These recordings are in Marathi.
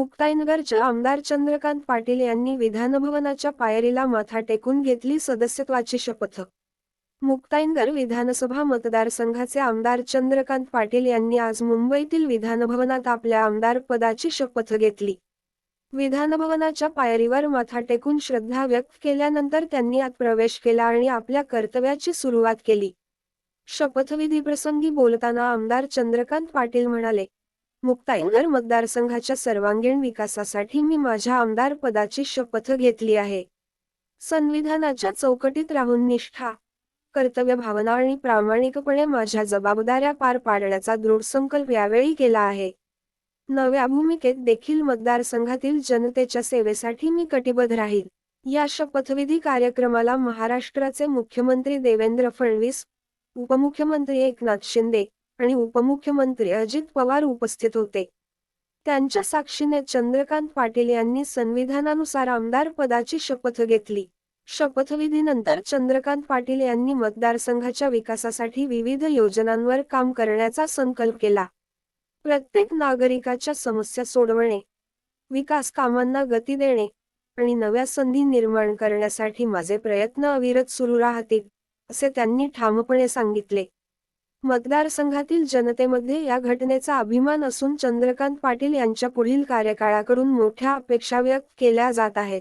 मुक्ताईनगरच्या आमदार चंद्रकांत पाटील यांनी विधानभवनाच्या पायरीला माथा टेकून घेतली सदस्यत्वाची शपथ. मुक्ताईनगर विधानसभा मतदारसंघाचे आमदार चंद्रकांत पाटील यांनी आज मुंबईतील विधानभवनात आपल्या आमदार पदाची शपथ घेतली. विधानभवनाच्या पायरीवर माथा टेकून श्रद्धा व्यक्त केल्यानंतर त्यांनी आत प्रवेश केला आणि आपल्या कर्तव्याची सुरुवात केली. शपथविधी प्रसंगी बोलताना आमदार चंद्रकांत पाटील म्हणाले मुक्ताईनगर मतदारसंघाच्या सर्वांगीण विकासासाठी मी माझ्या आमदार पदाची शपथ घेतली आहे. संविधानाच्या चौकटीत राहून निष्ठा कर्तव्य भावना आणि प्रामाणिकपणे माझ्या जबाबदाऱ्या पार पाडण्याचा दृढ संकल्प यावेळी केला आहे. नव्या भूमिकेत देखील मतदारसंघातील जनतेच्या सेवेसाठी मी कटिबद्ध राहील. या शपथविधी कार्यक्रमाला महाराष्ट्राचे मुख्यमंत्री देवेंद्र फडणवीस उपमुख्यमंत्री एकनाथ शिंदे आणि उपमुख्यमंत्री अजित पवार उपस्थित होते. त्यांच्या साक्षीने चंद्रकांत पाटील यांनी संविधानानुसार आमदार पदाची शपथ घेतली. शपथविधीनंतर चंद्रकांत पाटील यांनी मतदारसंघाच्या विकासासाठी विविध योजनांवर काम करण्याचा संकल्प केला. प्रत्येक नागरिकाच्या समस्या सोडवणे विकास कामांना गती देणे आणि नव्या संधी निर्माण करण्यासाठी माझे प्रयत्न अविरत सुरू राहतील असे त्यांनी ठामपणे सांगितले. मतदारसंघातील जनतेमध्ये या घटनेचा अभिमान असून चंद्रकांत पाटील यांच्या पुढील कार्यकाळाकडून मोठ्या अपेक्षा व्यक्त केल्या जात आहेत.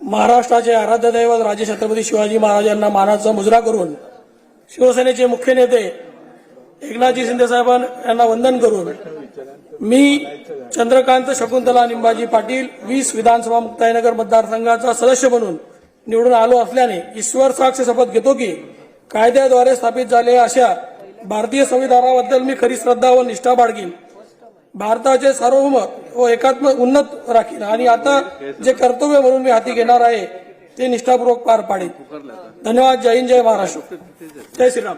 महाराष्ट्राचे आराध्य दैवत राजे छत्रपती शिवाजी महाराजांना मानाचा मुजरा करून शिवसेनेचे मुख्य नेते एकनाथजी शिंदे साहेबां यांना वंदन करून मी चंद्रकांत शकुंतला निंबाजी पाटील वीस विधानसभा मुक्ताईनगर मतदारसंघाचा सदस्य म्हणून निवडून आलो असल्याने ईश्वर साक्ष शपथ घेतो की कायद्याद्वारे स्थापित झालेल्या अशा भारतीय संविधानाबद्दल मी खरी श्रद्धा व निष्ठा बाळगीन. भारताचे सार्वभौम व एकात्म उन्नत राखीन. आणि आता जे कर्तव्य म्हणून मी हाती घेणार आहे ते निष्ठापूर्वक पार पाडेन. धन्यवाद. जय हिंद जय महाराष्ट्र. जय श्रीराम.